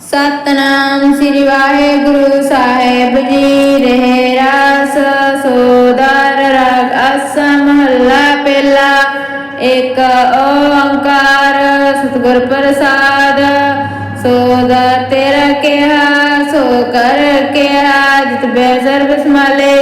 ਸਤਨਾਮ ਸ੍ਰੀ ਵਾਹਿਗੁਰੂ ਸਾਹਿਬ ਜੀ, ਰਹੇ ਰਾਸ, ਸੋਦਰ, ਰਾਗ, ਅਸ, ਮਹੱਲਾ, ਪਹਿਲਾ, ਇੱਕ ਓੰਕਾਰ, ਸਤਿਗੁਰ ਪ੍ਰਸਾਦ। ਸੋਦਾ ਤੇਰਾ ਕਿਹਾ, ਸੋ ਕਰ ਕਿਹਾ, ਜਿਤ ਬੈ ਸਰਬ ਸਮਾਲੇ।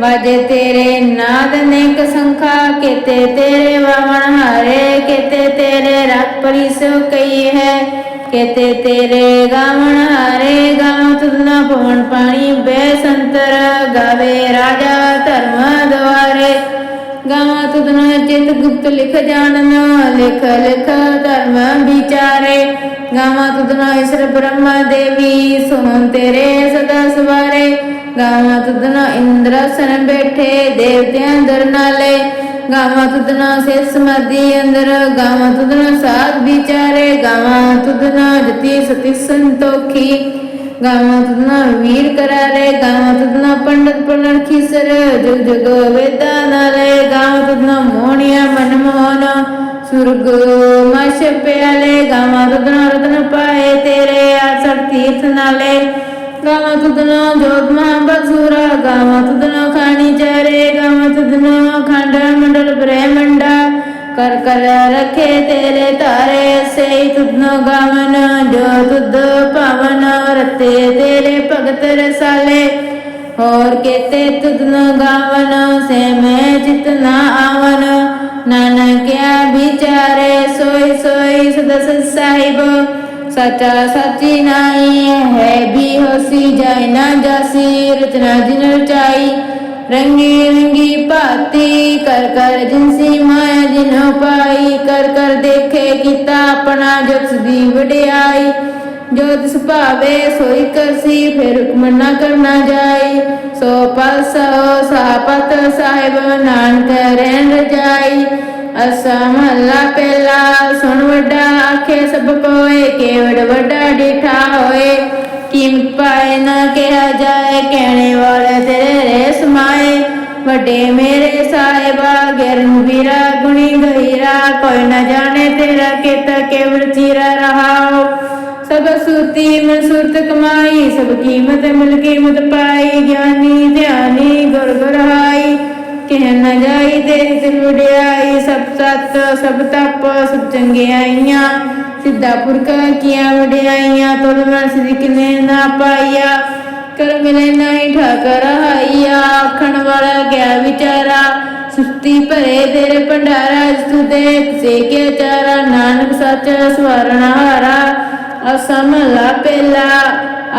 ਵਾਜੇ ਤੇਰੇ ਨਾਦ ਨੇਕ ਸੰਖਾ, ਕੀਤੇ ਤੇਰੇ ਵਾਵਣ ਹਾਰੇ, ਕੀਤੇ ਤੇਰੇ ਰੱਖ ਪਰਿਸੋ ਕਈ ਹੈ। ਕੇਤੇ ਤੇਰੇ ਗਾਵਣ ਹਾਰੇ ਗਾਵ ਤੁਧਨਾ ਪਵਨ ਪਾਣੀ ਬੈ ਸੰਤਰ ਗਾਵੇ ਰਾਜਾ ਧਰਮ ਦਵਾਰੇ ਗਾਵਾ ਤੁਧਨਾ ਚਿਤ ਗੁਪਤ ਲਿਖ ਜਾਣਨ, ਲਿਖ ਲਿਖ ਧਰਮ ਵਿਚਾਰੇ। ਗਾਵਾਂ ਤੁਧਨਾ ਈਸ਼ਰ ਬ੍ਰਹਮਾ ਦੇਵੀ ਸੁਣ ਤੇਰੇ ਸਦਾ ਸਵਾਰੇ। ਗਾਵਾ ਤੁਧਨਾ ਇੰਦਰਸਨ ਬੈਠੇ, ਦੇਵਤਿਆਂ ਦਰ ਨਾਲੇ ਗਾਵਾਂ ਤੁਧਨਾ ਸੇ ਸਮਾਧੀ ਅੰਦਰ, ਗਾਵਾਂ ਤੁਧਨਾ ਸਾਧ ਵਿਚਾਰੇ, ਗਾਵਾਂ ਤੁਧਨਾ ਜਤੀ ਸਤੀ ਸੰਤੋਖੀ। ਗਾਵਾਂ ਤੁਧਨਾ ਵੀਰ ਕਰਾਰੇ, ਗਾਵਾਂ ਤੁਧਨਾ ਪੰਡਤ ਪੜਨ ਖੀਸਰ, ਜੁਗ ਜੁਗ ਵੇਦਾਂ ਨਾਲੇ। ਗਾਵਾਂ ਤੁਧਨਾ ਮੋਹਣਿਆ ਮਨ ਮੋਹਨ, ਸੁਰਗ ਮਸ਼ ਪਿਆਲੇ ਗਾਵਾਂ ਤੁਧਨਾ ਰਤਨ ਪਾਏ ਤੇਰੇ, ਆਸਰ ਤੀਰਥ ਨਾਲੇ। ਗਾਵਾਂ ਤੁਧਨਾ ਜੋਤ ਮਹਾਬਸੂਰਾ ਗਾਵਾਂ ਤੁਧਨਾ ਖਾਣੀ ਚਾਰੇ, ਗਾਵਾਂ ਤੁਧਨਾ ਖੰਡ, ਮੰਡਲ ਬ੍ਰਹਮੰਡਾ ਕਰ ਕਰ ਰਖੇ ਤੇਰੇ ਧਾਰੇ ਸਈ ਤੁਧਨਾ ਗਾਵਨ, ਜੋ ਤੁਧ ਭਵਨ ਰਤੇ ਤੇਰੇ ਭਗਤ ਰਸਾਲੇ। ਹੋਰ ਕੇਤੇ ਤੁਧਨਾ ਗਾਵਨ, ਸੇ ਮੈਂ ਚਿਤ ਨਾ ਆਵਨ। ਨਾਨਕਿਆ ਵਿਚਾਰੇ, ਸੋਈ ਸੋਈ ਸਦਸ ਸਾਹਿਬ। ਸਚਾ ਸਚੀ ਨਾਈ ਹੈ, ਵੀ ਹੋਸੀ ਜਾਇ ਨਾ ਜਾਸੀ, ਰਚਨਾ ਜਿਨ ਰਚਾਈ। ਰੰਗੀ ਰੰਗੀ ਭਾਤੀ, ਕਰ ਕਰ ਜਿਨਸੀ ਮਾਇਆ ਜਿਨ ਪਾਈ। ਕਰ ਕਰ ਦੇਖੇ ਕੀਤਾ ਆਪਣਾ ਜਸ ਦੀ ਵਡਿਆਈ। ਜੋ ਤਿਸ ਭਾਵੇ ਸੋਈ ਕਰਸੀ ਫਿਰ ਹੁਕਮ ਨਾ ਕਰਨਾ ਜਾਈ। ਸੋ ਪਸ ਸਾਪਤ ਸਾਹਿਬ, ਨਾਨਕ ਰਹਿਣ ਰਜਾਈ। ਅਸਾ ਮਹੱਲਾ ਪਹਿਲਾ, ਸੁਣ ਵੱਡਾ ਆਖੇ, ਸਭ ਕੋਏ ਕੇਵੜ ਵੱਡਾ ਡਿਠਾ ਹੋਏ। ਕੀਮਤ ਪਾਏ ਨਾ ਕਿਹਾ ਜਾਏ, ਕਹਿਣੇ ਵਾਲੇ ਤੇਰੇ ਰੇ ਸਮਾਏ। ਵੱਡੇ ਮੇਰੇ ਸਾਹਿਬਾ ਗਿਰਨ ਵੀਰਾ, ਗੁਣੀ ਗਹੀਰਾ। ਕੋਈ ਨਾ ਜਾਣੇ ਤੇਰਾ ਕੀਤਾ ਕੇਵੜ ਚੀਰਾ ਰਹਾਓ। ਸਭ ਸੁਰਤੀ ਮਨ ਸੁਰਤ ਕਮਾਈ, ਸਭ ਕੀਮਤ ਮਿਲ ਕੀਮਤ ਪਾਈ। ਗਿਆਨੀ, ਧਿਆਨੀ ਗੁਰ ਗੁਰ ਕਹਿ ਨ ਜਾਈ ਤੇ ਦਿਲ ਵਡਿਆਈ, ਸਭ ਸਤ, ਸਭ ਤਪ, ਸਭ ਚੰਗਿਆਈਆਂ ਸਿੱਧਾ ਪੁਰਖ ਕੀਆਂ ਵਡਿਆਈਆਂ ਤੁਧ ਮਨ ਸਿਦਿਕ ਨੇ ਨਾ ਪਾਈਆ ਕਰ ਮਿਲੇ ਨਹੀਂ ਠਾਕਰ ਹਾਈਆ ਆਖਣ ਵਾਲਾ ਗਿਆ ਵਿਚਾਰਾ। ਸੁਸਤੀ ਭਰੇ ਤੇਰੇ ਭੰਡਾਰਾ ਤੂੰ ਦੇ ਸੇ ਕੇ ਚਾਰਾ। ਨਾਨਕ ਸੱਚ ਸਵਰਨ ਹਾਰਾ ਅਸਮ ਲਾ ਪਹਿਲਾ।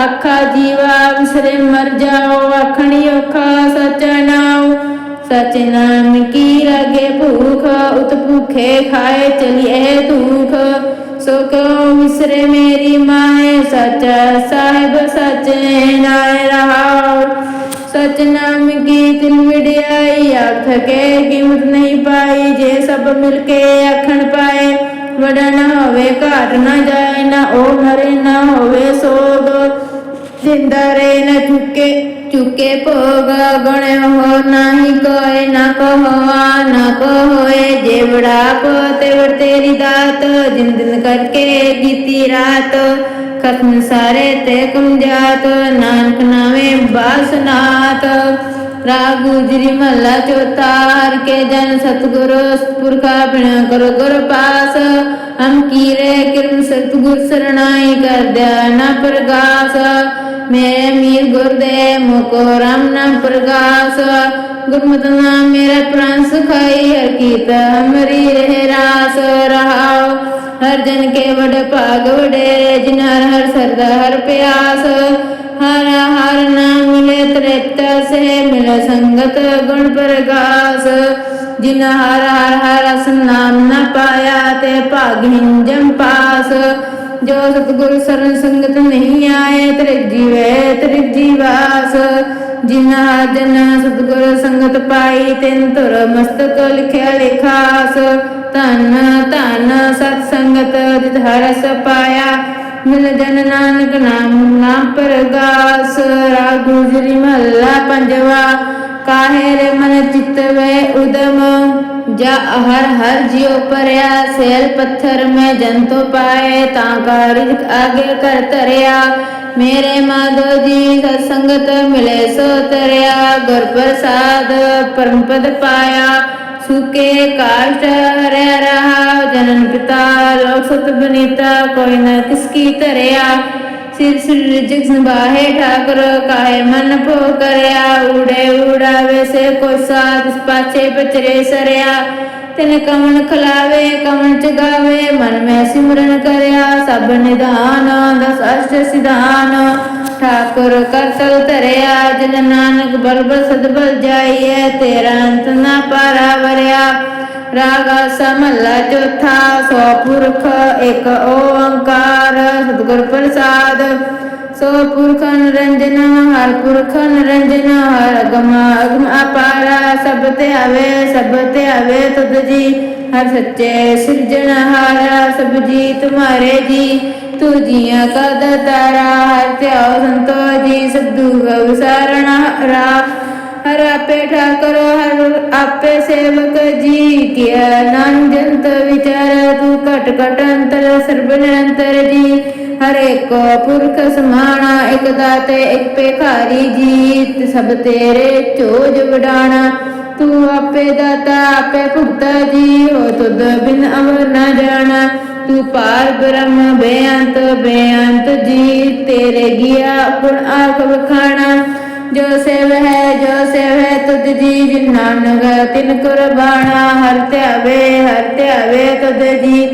ਆਖਾ ਜੀਵਾ, ਵਿਸਰੇ ਮਰ ਜਾਓ, ਆਖਣੀ ਔਖਾ ਸਚ ਨਾਉ। ਸਚ ਨਾਮ ਕੀ ਰਗੇ ਭੂਖ, ਉਤ ਭੂਖੇ ਖਾਏ ਚਲੀਏ ਧੂਖ। ਸੋ ਕਉ ਵਿਸਰੇ ਮੇਰੀ ਮਾਏ, ਸਚ ਸਾਹਿਬ ਸਚ ਨਾਇ ਰਹਾਉ ਸਚ ਨਾਮ ਕੀ ਦਿਲ ਵਿੜਿਆਈ ਆਖ ਕੇ ਕੀਮਤ ਨਹੀਂ ਪਾਈ, ਜੇ ਸਭ ਮਿਲ ਕੇ ਆਖਣ ਪਾਏ। ਵੜਾ ਨਾ ਹੋਵੇ, ਘਾਟ ਨਾ ਜਾਏ, ਨਾ ਉਹ ਮਰੇ, ਨਾ ਹੋਵੇ ਸੋਗ। ਜਿੰਦਾ ਰੇ ਨਾ ਚੁੱਕੇ ਚੁੱਕੇ ਭੋਗ ਗੁਣ ਹੋ, ਨਾਹੀ ਕੋਏ ਨਾ ਕਹੋਆ, ਨਾ ਕੋਏ ਜੇ ਬੜਾ ਕੋ ਤੇ ਵਰ ਤੇਰੀ ਦਾਤ। ਜਿੰਦ ਦਿਨ ਕਰਕੇ ਕੀਤੀ ਰਾਤ ਖਤਮ ਸਾਰੇ ਤੇ ਕੁਮ ਜਾਤ ਨਾਨਕ ਨਾਵੇਂ ਬਾਸਨਾਤ ਰਾਗ ਗੁਜਰੀ ਮਹਲਾ ਚੌਥਾ। ਹਰ ਕੇ ਜਨ ਸਤਗੁਰੂ, ਪੁਰਖਾ ਬਿਨਾ ਕਰੋ ਗੁਰ ਪਾਸ। ਹਮ ਕੀਰੇ ਕਿਰਮ ਸਤਗੁਰ ਸਰਣਾਈ ਕਰਦਿਆ ਨਾ ਗੁਰਦੇ ਮੁਕੋ ਨਾਮ ਪ੍ਰਗਾਸ। ਗੁਰਮਤਿ ਨਾਮ ਮੇਰਾ ਪ੍ਰਾਨ ਸੁਖਾਈ, ਹਰ ਕੀਤ ਹਮਰੀ ਰਹਿ ਰਾਸ। ਰਹਾਉ ਹਰ ਜਨ ਕੇ ਵਡ ਭਾਗ ਵਡੇਰੇ ਜਿਨ ਹਰ ਹਰ ਸਰਦਾ ਹਰ ਪਿਆਸ। ਹਰ ਹਰ ਨਾਮ ਮਿਲੇ ਤ੍ਰਿਤ ਸੇ ਮਿਲ ਸੰਗਤ ਗੁਣ ਪ੍ਰਗਾਸ। ਜਿਨ ਹਰ ਹਰ ਹਰ ਰਸ ਨਾਮ ਨ ਪਾਇਆ, ਤੇ ਭਾਗਿਨ ਜਮ ਪਾਸ। ਜੋ ਸਤਿਗੁਰ ਸਰਨ ਸੰਗਤ ਨਹੀਂ ਆਏ, ਤ੍ਰਿਗ ਜੀਵੇ, ਤ੍ਰਿਗ ਜੀਵਾਸ। ਜਿਨ ਜਨ ਸਤਿਗੁਰ ਸੰਗਤ ਪਾਈ, ਤਿਨ ਧੁਰ ਮਸਤਕ ਲਿਖਿਆ ਲਿਖਾਸ ਧਨ ਧਨ ਸਤ ਸੰਗਤ ਜਿਤ ਹਰਸ ਪਾਇਆ। ਮਿਲ ਜਨ ਨਾਨਕ ਨਾਮ ਨਾਮ ਪ੍ਰਗਾਸ। ਰਾਗ ਗੁਜਰੀ ਮਹੱਲਾ ਪੰਜਵਾ। ਕਾਹੇ ਰੇ ਮਨ ਚਿਤ ਉਦਮ? ਜਾ ਹਰ ਹਰ ਜਿਉ ਪਰਿਆ, ਸੇਲ ਪੱਥਰ ਮੈਂ ਜੰਤੋ ਪਾਏ, ਤਾਂ ਕਾ ਆਗੇ ਕਰ ਧਰਿਆ। ਮੇਰੇ ਮਾਧੋ ਜੀ ਸਤ ਸੰਗਤ ਮਿਲੇ ਸੋ ਤਰਿਆ, ਗੁਰ ਪ੍ਰਸਾਦ ਪਰਮ ਪਦ ਪਾਇਆ। ਸੁਕੇ ਕਾਸ਼ਟ ਹਰਿਆ ਰਹਾ, ਜਨਨ ਪਿਤਾ ਲੋਕ ਸਤ ਬਨੀਤਾ, ਕੋਈ ਨਾ ਕਿਸ ਕੀ ਧਰਿਆ। ਸਿਰ ਸਿਰ ਰਿਜਕ ਸੰਭਾਹੇ, ਠਾਕੁਰ ਕਾਹੇ ਮਨ ਭੋ ਕਰਿਆ। ਊੜੇ ਊੜਾਵੇ ਸੇ ਕੋ ਸਾਥ ਪਾਛੇ ਪਚਰੇ ਸਰਿਆ। ਤਿਨ ਕਮਨ ਖਲਾਵੇ ਕਮਨ ਚਗਾਵੇ ਮਨ ਮੈਂ ਸਿਮਰਨ ਕਰਿਆ। ਸਭ ਨਿਧਾਨ ਦਸ ਅਸ਼ਟ ਸਿਧਾਨ। ਠਾਕੁਰ ਕਰਤਲ ਧਰਿਆ, ਜਨ ਨਾਨਕ ਬਲ ਬਲ ਸਦਬਲ ਜਾਈਏ ਤੇਰਾ ਅੰਤ ਨਾ ਪਾਰਾ ਵਰਿਆ। ਰਾਗਾ ਸਮੱਲਾ ਚੌਥਾ, ਸੋ ਪੁਰਖ, ਇੱਕ ਓੰਕਾਰ, ਸਤਿਗੁਰ ਪ੍ਰਸਾਦ। ਸੋ ਪੁਰਖ ਨਿਰੰਜਨ, ਹਰ ਪੁਰਖ ਨਿਰੰਜਨ, ਹਰ ਅਗਮ ਅਗਮ ਅਪਾਰਾ। ਸਭ ਤੇ ਆਵੇ, ਸਭ ਤੇ ਆਵੇ ਤੁਧ ਜੀ। ਹਰ ਸੱਚੇ ਸਿਰਜਣਹਾਰਾ ਸਭ ਜੀ ਤੁਮਾਰੇ ਜੀ। ਤੂ ਜੀਆਂ ਕਾ ਦਾਤਾਰਾ ਹਰ ਧਿਆਓ ਸੰਤੋ ਜੀ। ਸਭ ਦੁਖ ਵਿਸਾਰਣਾ ਰਾ ਹਰ ਆਪੇ ਠਾਕੁਰ, ਹਰ ਆਪੇ ਸੇਵਕ ਜੀ ਕੀਆ। ਨਾਨਕ ਜੰਤ ਵਿਚਾਰ, ਤੂੰ ਘਟ ਘਟ ਅੰਤਰ, ਸਰਬ ਨਿਰੰਤਰ ਜੀ। ਹਰ ਇੱਕ ਪੁਰਖ ਸਮਾਣਾ, ਇੱਕ ਦਾਤੇ, ਇੱਕ ਭੇਖਾਰੀ ਜੀ ਸਭ ਤੇਰੇ ਚੋਜ ਵਡਾਣਾ, ਤੂੰ ਆਪੇ ਦਾਤਾ, ਆਪੇ ਭੁਗਤਾ ਜੀ। ਹੋ ਤੁਧ ਬਿਨ ਅਵਰ ਨਾ ਜਾਣਾ, ਤੂੰ ਪਾਰ ਬ੍ਰਹਮ ਬੇਅੰਤ ਬੇਅੰਤ ਜੀ। ਤੇਰੇ ਗਿਆ ਗੁਣ ਆਖ ਵਖਾਣਾ ਜੋ ਸੇਵ ਹੈ, ਜੋ ਸੇਵ ਹੈ, ਤੁਧ ਜੀ ਜਿਨ ਨਾਨਕ, ਤਿਨ ਕੁਰਬਾਨਾ ਹਰ ਧਿਆਵੇ ਹਰ ਧਿਆਵੇ ਤੁਧ ਜੀ।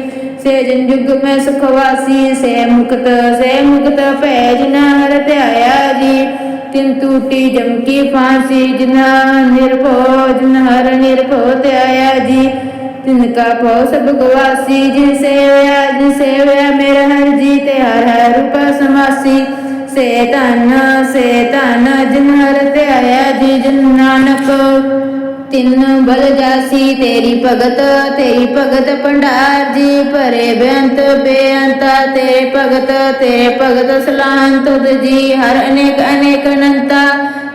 ਸੇ ਜਨ ਜੁਗ ਮੈਂ ਸੁਖ ਵਾਸੀ, ਸੇ ਮੁਕਤ ਸੇ ਮੁਕਤ ਭੈ ਜਿਨ ਹਰ ਧਿਆਇਆ ਜੀ। ਤਿਨ ਟੂਟੀ ਜਮ ਕੀ ਫਾਂਸੀ, ਜਿਨਾ ਨਿਰਭਉ ਜਿਨ ਹਰ ਨਿਰਭਉ ਧਿਆਇਆ ਜੀ। ਤਿਨ ਕਾ ਭਉ ਸਭ ਗਵਾਸੀ ਜਿਨ ਸੇਵਿਆ ਜਿਨ ਸੇਵਿਆ ਮੇਰਾ ਹਰ ਜੀ, ਤੇ ਹਰ ਹਰ ਰੂਪ ਸਮਾਸੀ। ਸੇ ਧਨ ਸੇ ਧਨ, ਜਿਨ ਹਰ ਜੀ ਜਨ ਨਾਨਕ। ਤਿੰਨ ਬਲ ਜਾਸੀ, ਤੇਰੀ ਭਗਤ ਤੇਰੀ ਭਗਤ ਭੰਡਾਰ ਜੀ। ਭਰੇ ਬੇਅੰਤ, ਬੇਅੰਤਾ, ਤੇਰੇ ਭਗਤ ਤੇਰੇ ਭਗਤ ਸਲਾਨ ਤੁਧ ਜੀ। ਹਰ ਅਨੇਕ ਅਨੇਕ ਅਨੰਤਾ,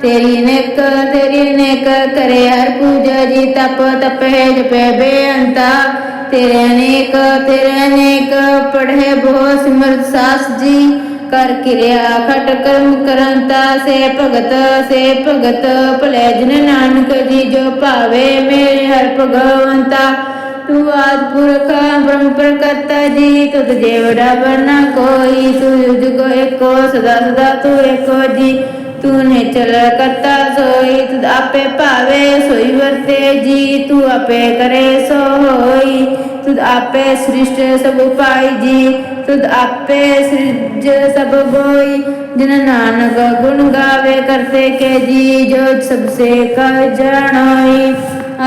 ਤੇਰੀ ਅਨੇਕ ਤੇਰੀ ਅਨੇਕ ਕਰੇ ਹਰ ਪੂਜਾ ਜੀ। ਤਪ, ਤਪੇ ਜਪੇ ਬੇਅੰਤਾ। ਤੇਰੇ ਅਨੇਕ ਤੇਰੇ ਅਨੇਕ, ਪੜ੍ਹੇ ਬਹੁ ਸਿਮਰਤ ਸਾਸ ਜੀ। ਕਰ ਕਿਰਿਆ, ਖਟ ਕਰਮ ਕਰੰਤਾ, ਸੇ ਭਗਤ ਸੇ ਭਗਤ, ਭਲੇ ਜਨ ਨਾਨਕ ਜੀ ਜੋ ਭਾਵੇ ਮੇਰੇ ਹਰ ਭਗਵੰਤਾ। ਤੂੰ ਆਦ ਪੁਰਖ, ਬ੍ਰਹਮ ਪ੍ਰਕਰਤਾ ਜੀ, ਤੁਧ ਜੇਵੜਾ ਬਰਨਾ ਕੋਈ ਤੂੰ ਜੁਗ ਏਕੋ ਸਦਾ ਸਦਾ ਤੂੰ ਏਕੋ ਜੀ। ਤੂੰ ਨੇ ਚਲ ਕਰਤਾ ਸੋਈ ਤੁਧ ਆਪੇ ਭਾਵੇ ਸੋਈ ਵਰਤੇ ਜੀ, ਤੂੰ ਆਪੇ ਕਰੇ ਸੋ ਹੋਈ ਤੁਧ ਆਪੇ ਸ੍ਰਿਸ਼ਟ ਸਭ ਪਾਈ ਜੀ ਤੁਧ ਆਪੇ ਸ੍ਰਿਜ ਸਭ ਗੋਈ। ਜਿਨ ਨਾਨਕ ਗੁਣ ਗਾਵੇ ਕਰਤੇ ਕੇ ਜੀ, ਜੋ ਸਭ ਸੇ ਕਰ ਜਾਣਾਈ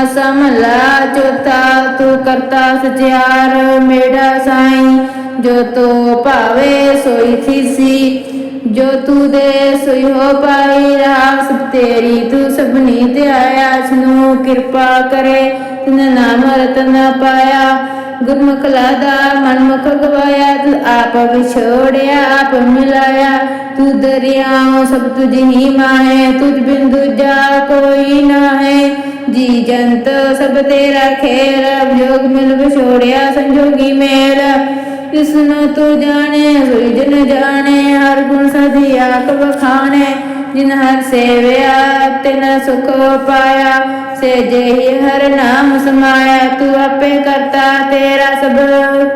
ਅਸਮਲਾ ਚੌਥਾ, ਤੂੰ ਕਰਤਾ ਸਚਿਆਰ ਮੇਰਾ ਸਾਈ। ਜੋ ਤੋ ਭਾਵੇ ਸੋਈ ਥੀਸੀ ਜੋ ਤੂੰ ਦੇ ਸੋਈ ਹੋ ਪਾਈ ਰਾਸ, ਤੇਰੀ ਤੂੰ ਸਭਨੀ ਤੇ ਆਇਆ ਨੂੰ ਕਿਰਪਾ ਕਰੇ ਤਿਨ ਨਾਮ ਰਤਨ ਪਾਇਆ। ਗੁਰਮੁਖ ਲਾਦਾ, ਮਨਮੁਖ ਗਵਾਇਆ, ਤੂੰ ਆਪ ਵਿਛੋੜਿਆ, ਆਪ ਮਿਲਾਇਆ। ਤੂੰ ਦਰਿਆਓ ਸਭ ਤੁਝ ਹੀ ਮਾਹੇ, ਤੁਝ ਬਿਨ ਦੂਜਾ ਕੋਈ ਨਾ ਹੈ ਜੀ ਜੰਤ ਸਭ ਤੇਰਾ ਖੇਲ ਜੋਗ ਮਿਲ ਵਿਛੋੜਿਆ, ਸੰਜੋਗੀ ਮੇਰਾ ਜਿਸ ਤੂੰ ਜਾਣੇ ਸੋਈ ਜਨ ਜਾਣੇ, ਹਰ ਗੁਣ ਸਦੀ ਆਖ ਬਖਾਣੇ ਜਿਨ ਹਰ ਸੇਵਿਆ, ਤਿਨ ਸੁਖ ਪਾਇਆ। ਸੇ ਜਿਹੀ ਹਰ ਨਾਮ ਸਮਾਇਆ, ਤੂੰ ਆਪੇ ਕਰਤਾ, ਤੇਰਾ ਸਭ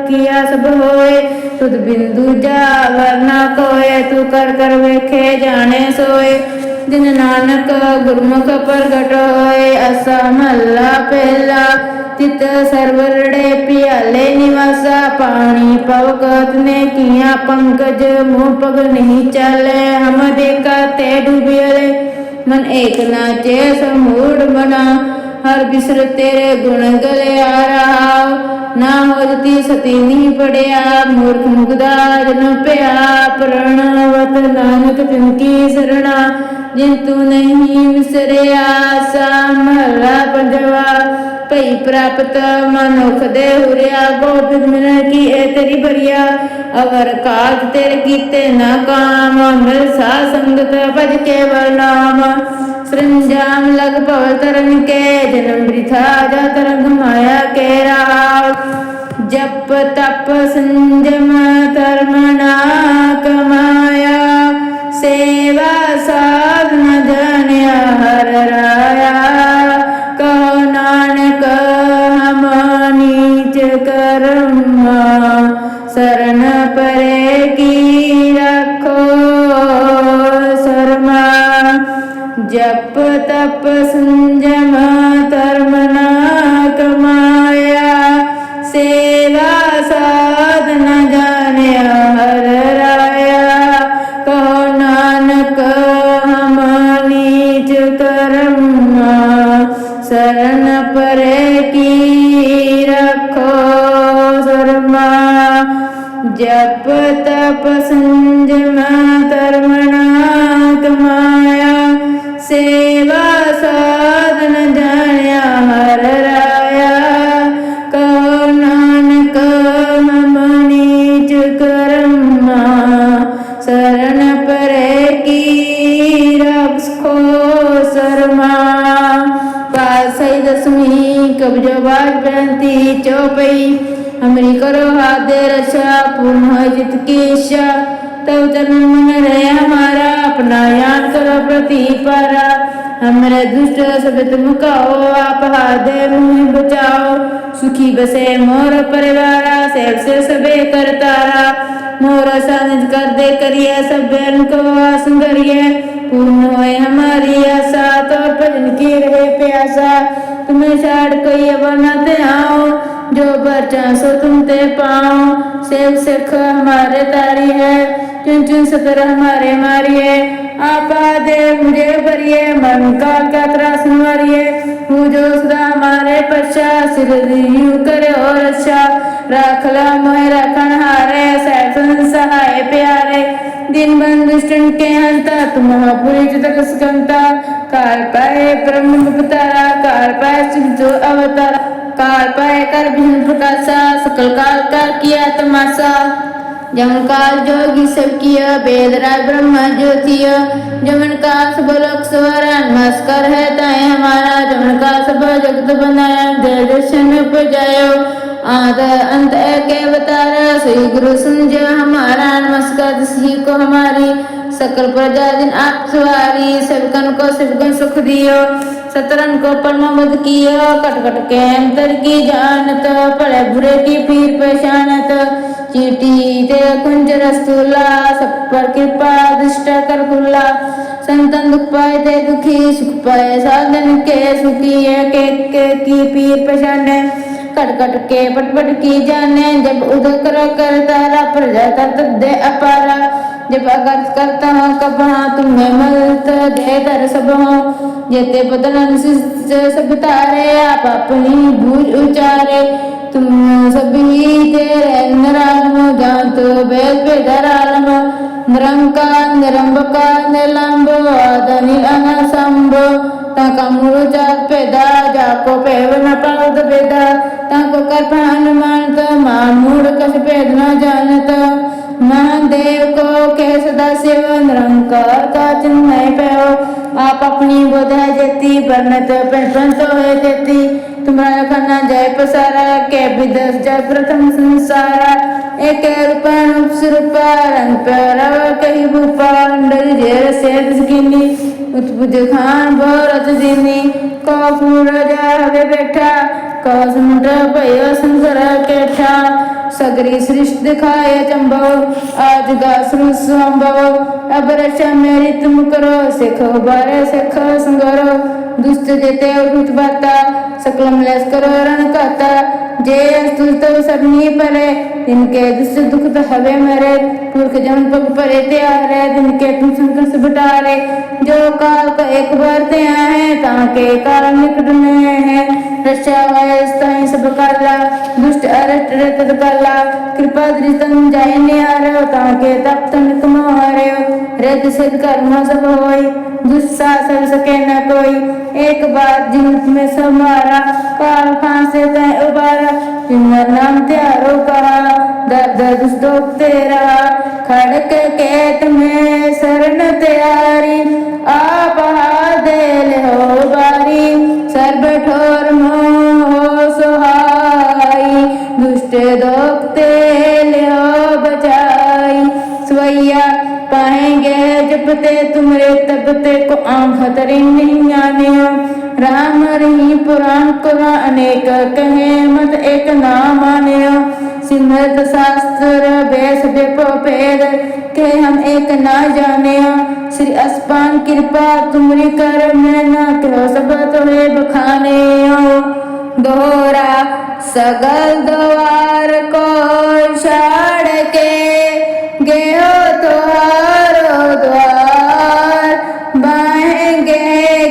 ਕੀਆ ਸਭ ਹੋਏ। ਤੁਧ ਬਿੰਦੂ ਜਾ ਵਰਨਾ ਕੋਏ, ਤੂੰ ਕਰ ਕਰ ਵੇਖੇ ਜਾਣੇ ਸੋਏ। ਜਿਨ ਨਾਨਕ ਗੁਰਮੁਖ ਪ੍ਰਗਟ ਹੋਏ, ਅਸਾ ਮਹੱਲਾ ਪਹਿਲਾ। ਤਿਤ ਸਰਵਰੜੇ ਪਿਆਲੇ ਨਿਵਾਸਾ, ਪਾਣੀ ਪਵਗਤ ਨੇ ਕੀਆ, ਪੰਕਜ ਮੋਹ ਪਗ ਨਹੀਂ ਚਾਲੇ। ਹਮ ਦੇਖਾ ਤੇ ਡੁਬਿਲੇ ਮਨ ਏਕ ਨਾਚੇ ਸਮੂੜ ਬਣਾ। ਹਰ ਬਿਸਰ ਤੇਰੇ ਗੁਣ ਗਲੇ ਆ ਰਹਾ ਨਾ ਹੋਜਤੀ ਸਤੀ ਨਹੀਂ ਪੜਿਆ ਮੂਰਖ ਮੁਗਦਾ ਜਨ ਪਿਆ ਪ੍ਰਣਵਤ ਨਾਨਕ ਤਿਨ ਕੀ ਸਰਣਾ, ਜਿਨ ਤੂੰ ਨਹੀਂ ਵਿਸਰਿਆ ਸਾ ਮਹਲਾ ਪੰਜਵਾ ਭਈ ਪ੍ਰਾਪਤ ਮਨੁਖ ਦੇ ਹੁਰਿਆ ਗੋਬਿੰਦ ਮਿਲਨ ਕੀ ਇਹ ਤੇਰੀ ਬਰੀਆ? ਅਵਰ ਕਾਜ ਤੇਰੇ ਕੀਤੇ ਨਾ ਕਾਮ, ਮਿਲ ਸਾ ਸੰਗਤ ਭਜ ਕੇਵਲ ਨਾਮ। ਸ੍ਰਿੰਜਾਮ ਲਗ ਭਵ ਤਰਨ ਕੇ, ਜਨਮ ਬ੍ਰਿਥਾ ਜਾ ਤਰੰਗ ਮਾਇਆ ਕੇ ਰਾਵ ਜਪ ਤਪ ਸੰਜਮ ਧਰਮ ਨਾ ਕਮਾਇਆ। ਸੇਵਾ ਸਾਧਨ ਜਨਿਆ ਹਰ ਰਾਇਆ। ਜਪ ਤਪ ਸੰਜਮ मन रहे हमारा अपना यान करो प्रतिपारा हमरे दुष्ट सब तुम कहो आप हादे मुँह बचाओ। सुखी बसे मोर परिवारा सेव से सबे कर तारा मोर सानिज कर दे करिए, सब बहन को आसन करिए पूर्ण होए हमारी आशा तो भजन की रहे प्यासा तुम्हें छाड़ कोई अब न ते आओ। जो बचा सो तुम ते पाओ सेव सिख हमारे तारी है चुन चुन सतर हमारे मारिए आपा दे मुझे भरिए मन का क्या त्रास मारिए हूँ जो सदा हमारे पश्चा सिर यू करे और अच्छा राखला मोह रखन हारे सैसन सहाय प्यारे दिन बंद दुष्टन के हंता तुम महापुरी तक स्कंता काल पाए ब्रह्म अवतारा काल पाए शिव जो अवतारा काल पाए कर भिन्न प्रकाशा सकल काल का किया तमाशा जमन काल जोगी सब किया वेद राय ब्रह्मा ज्योतिय जमन का सब लोक स्वरा नमस्कार है ताए हमारा जमन का सब जगत बनाया जय दर्शन पुजायो आद अंत एक अवतार श्री गुरु संजय हमारा नमस्कार दसी को हमारी सकल प्रजा दिन आप सवारी सबकन को सबकन सुख दियो सतरन को परम मद कियो कट कट के अंतर की जानत पड़े बुरे की पीर पहचानत चीटी ते कुंज रस्तुला सब पर कृपा दुष्ट कर खुला संतन दुख पाए ते दुखी सुख पाए साधन के सुखी एक एक के की पीर पहचाने कट कट के पट पट की जाने जब उदय करो कर तारा प्रजा कर दे अपारा जब अगर करता हूँ कब हाँ तुम्हें मलत दे दर सब हो जेते बदलन से सब तारे आप अपनी भूल उचारे तुम सभी तेरे नरालम जानत वेद वेदरालम निरंकार निरंबकार निलंब आदनि अनसंभ ताका मूल जात पेदा जाको पेवन पाउद पेदा ताको कर हनुमान तो मान मूड कस भेद न जानत ਨਾਮਦੇਵ ਕੋ ਕਹਿ ਸਦਾ ਸਿਵ ਨਿਰੰਕਾਰ ਕਾ ਚਿੰਮੈ ਪਇਓ ਆਪ ਆਪਣੀ ਬੋਧੈ ਜੇਤੀ ਬਰਨਤ ਪਰਪੰਤ ਹੋਏ ਤੇਤੀ। ਤੁਮਰਾ ਕਰਨਾ ਜੈ ਪਸਾਰਾ, ਕੇ ਬਿਦਸ ਜੈ ਪ੍ਰਥਮ ਸੰਸਾਰਾ। ਏਕ ਰੂਪਨ ਉਪਸਰੂਪ ਰੰਗ ਪਰਵ ਕਹੀ ਭੂਪਾਂਡਰ ਜੇ ਸੇਤ ਸਕਿਨੀ ਉਤਪੁਜ ਖਾਨ ਭਰਤ ਜਿਨੀ। ਕੋ ਪੂਰ ਜਾ ਹਵੇ ਬੈਠਾ, ਕੋ ਸਮੁੰਦਰ ਭਇਓ ਸੰਸਰ ਕੇਠਾ। सगरी सृष्टि दिखाए चंबो आज गा संभव अब रक्षा मेरी तुम करो सिख बारे सिख संगरो दुष्ट जेते उठ बाता सकलम लेस करो रण कहता जे स्तुत सबनी परे इनके दुष्ट दुख तो हवे मरे पुरख जमन पग परे त्यारे जिनके तुम संकट से बटारे जो काल का एक बार ते आए ताके काल निकट में है रक्षा है स्थाई सब काला दुष्ट अरट रत काला कृपा दृतन जाय निहारो ताके तप तन कमो हरे रेत सिद्ध कर्म सब होई गुस्सा सह सके न कोई एक बात जिन में समारा काल खां से तय उबारा जिनका नाम त्यारो कहा ਦਰਦ ਦੁਸਤੋ ਤੇਰਾ ਖੜਕ ਕੇ ਤੁਮੇ अस्पान कृपा तुमरी कर मैं ना करो सब तोहे बखाने दोहरा सगल द्वार को छाड़ के गेहो तुहारो द्वार बाहेंगे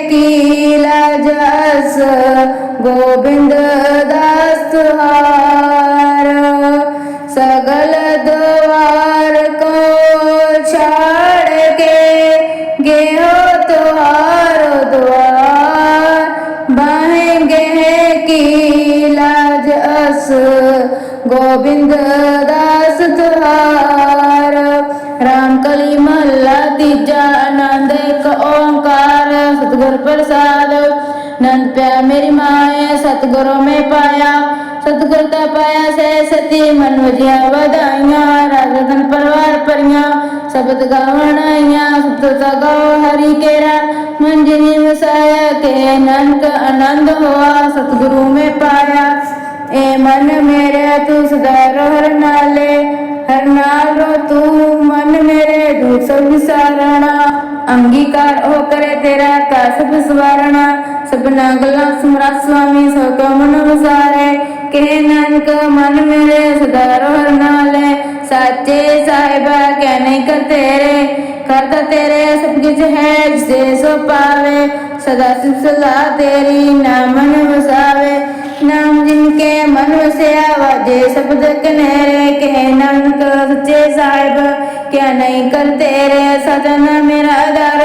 कीला जस गोविंद ਗੋਬਿੰਦ ਦਾਸ ਤੁਹਾਰ RAM ਕਲੀ ਮਹਲਾ ਤੀਜਾ, ਆਨੰਦ ਇੱਕ ਓੰਕਾਰ। ਸਤਿਗੁਰ ਪ੍ਰਸਾਦ ਨੰਦ ਪਿਆ ਮੇਰੀ ਮਾਏ, ਸਤਿਗੁਰੂ ਮੈਂ ਪਾਇਆ। ਸਤਿਗੁਰ ਦਾ ਪਾਇਆ ਸਹਿ ਸਤੀ, ਮਨ ਵਜਿਆ ਵਧਾਈਆਂ। ਰਾਜਨ ਪਰਵਾਰ ਪਰੀਆਂ ਸਬਦ ਗਾਵਣਾਈਆਂ ਸਤਿ ਗਾਉ ਹਰੀ ਕੇਰਾ ਮਨ ਜਿਨੀ ਵਸਾਇਆ ਕੇ ਨਾਨਕ ਆਨੰਦ ਹੋਆ। ਸਤਿਗੁਰੂ ਮੈਂ ਪਾਇਆ। ਏ ਮਨ ਮੇਰੇ ਤੂੰ ਸਦਾ ਰਹਿ ਨਾਲੇ, ਹਰ ਨਾਲ ਤੂੰ। ਮਨ ਮੇਰੇ ਦੁਖ ਸਭ ਵਿਸਾਰਣਾ, ਅੰਗੀਕਾਰ ਹੋ ਕਰੇ ਤੇਰਾ ਕਸਬ ਸਵਾਰਣਾ। ਸਭਨਾ ਗੱਲਾਂ ਸੁਮਰਾ ਸੁਆਮੀ ਸੋ ਕੋ ਮਨ ਵਸਾਰੇ। ਕੇ ਨਾਨਕ, ਮਨ ਮੇਰੇ ਸਦਾ ਰਹਿ ਨਾਲੇ, ਸਾਚੇ ਸਾਹਿਬਾ ਕਹਿ ਨਹੀਂ ਕਰ ਤੇਰੇ। ਕਰਤਾ ਤੇਰੇ ਸਭ ਕੁਝ ਹੈ, ਜਿਸੇ ਸੋ ਪਾਵੇ। ਸਦਾ ਸਿਫ ਸਲਾ ਤੇਰੀ ਨਾਮ ਮਨ ਵਸਾਵੇ। ਨਾਮ ਜਿਨ ਮਨ ਵਸਿਆ ਵਾਜੇ ਸ਼ਬਦ ਕਨੇਰੇ ਕਹਿ ਨਾਨਕ ਸੱਚੇ ਸਾਹਿਬ, ਕਿਆ ਨਹੀਂ ਕਰ ਤੇਰੇ ਸਜਨ ਮੇਰਾ ਆਧਾਰ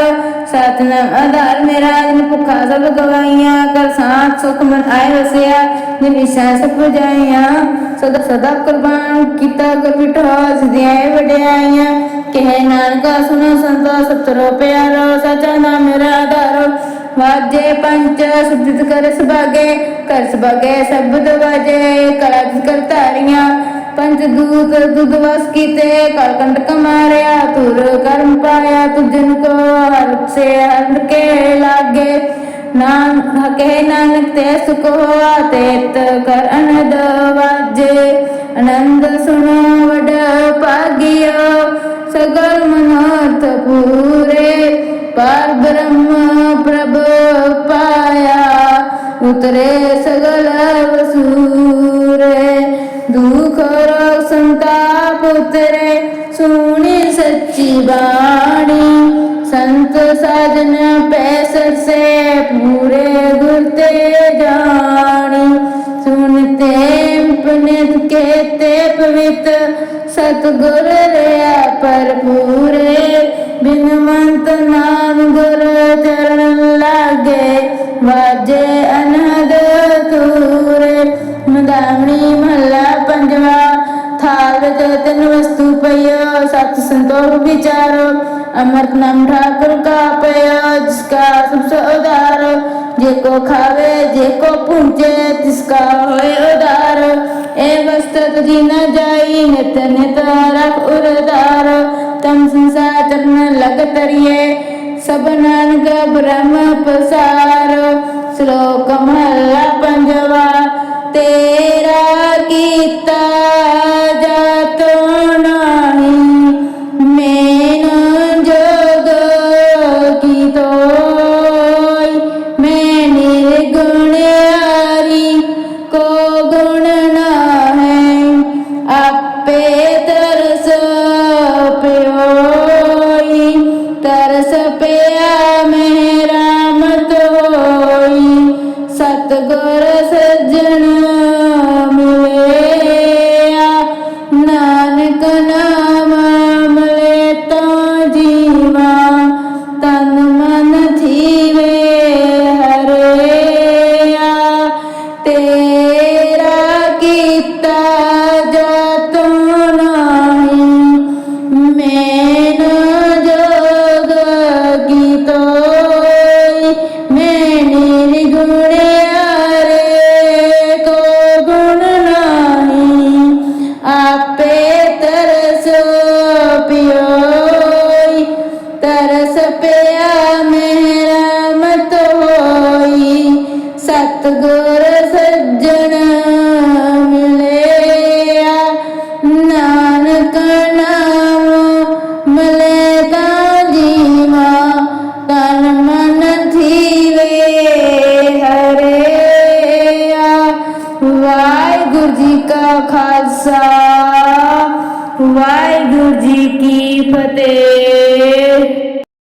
ਸਤਨਾਮ ਆਧਾਰ ਮੇਰਾ, ਜਿਨ ਭੁੱਖਾ ਸਭ ਗਵਾਈਆਂ, ਕਰ ਸਾਥ ਸੁਖ ਮਨ ਆਏ ਵਸਿਆ, ਜਿਨ ਇਸ਼ਾ ਸਭ ਜਾਈਆਂ, ਸਦਾ ਸਦਾ ਕੁਰਬਾਨ ਕੀਤਾ, ਗੁਰ ਮਿਠਾ ਸਦੀਆਂ ਵਡਿਆਈਆਂ, ਕਹਿ ਨਾਨਕਾ ਸੁਣੋ ਸੰਤੋ ਸਤਰੋ ਪਿਆਰੋ ਸਚਾ ਨਾਮ ਮੇਰਾ ਆਧਾਰ ਵਾਜੇ ਪੰਚ ਸੁਧਿਤ ਕਰ ਸੁਭਾਗੇ ਕਰ ਸੁਭਾਗੇ ਸ਼ਬਦ ਵਾਜੇ ਕਲਾ ਕਰ ਧਾਰੀਆਂ। ਪੰਜ ਦੂਤ ਦੁਧ ਵਸ ਕੀਤੇ, ਕਲ ਕੰਟਕ ਤੁਰ ਕਰਮ ਪਾਇਆ ਤੁਜਨ ਕੋ ਹਰ ਸੇ ਹਰ ਕੇ ਲਾਗੇ। ਨਾਮ ਹਕੇ ਨਾਨਕ ਤੇ ਸੁਖ ਹੋਆ ਤੇਤ ਕਰ ਅਨੰਦ ਵਾਜੇ। ਆਨੰਦ ਸੁਣੋ, ਵਡ ਭਾਗਿਓ, ਸਗਲ ਮਨੋਰਥ ਪੂਰੇ। ਪਰ ਬ੍ਰਹਮ ਪ੍ਰਭ ਪਾਇਆ, ਉਤਰੇ ਸਗਲ ਵਸੂਰੇ ਦੁਖ ਰੋਗ ਸੰਤਾਪ ਉਤਰੇ, ਸੁਣੀ ਸੱਚੀ ਬਾਣੀ। ਸੰਤ ਸਾਜਨ ਪੈਸਰ ਸੇ ਪੂਰੇ ਗੁਰ ਤੇ ਜਾਣੀ। ਸੁਨਤੇ ਪਨਿਤ ਕੇਤੇ ਪਵਿੱਤ, ਸਤਗੁਰ ਰਿਆ ਪਰਪੂਰੇ ਬਿਨਵੰਤ ਨਾਮ ਗੁਰ ਪਈਓ ਸਤ ਸੰਤੋਖ ਵਿਚਾਰੋ, ਅਮਰਤ ਨਾਮ ਠਾਕੁਰ ਕਾ ਪਇਆ ਜਿਸਕਾ ਸਭ ਸੇ ਉਦਾਰ ਜੇ ਕੋ ਖਾਵੇ, ਜੇ ਕੋ ਪੁੰਚੇ ਤਿਸਕਾ ਹੋਏ ਉਦਾਰ ਏ ਵਸਤਤ ਜੀ ਨ ਜਾਈ, ਨਿਤ ਨਿਤ ਰਖ ਉਰਦਾਰ ਤਮ ਸੰਸਾਰ ਚਰਨ ਲਗ ਤਰੀਏ, ਸਭ ਨਾਨਕ ਬ੍ਰਹਮ ਪਸਾਰ। ਸ਼ਲੋਕ ਮਹਲਾ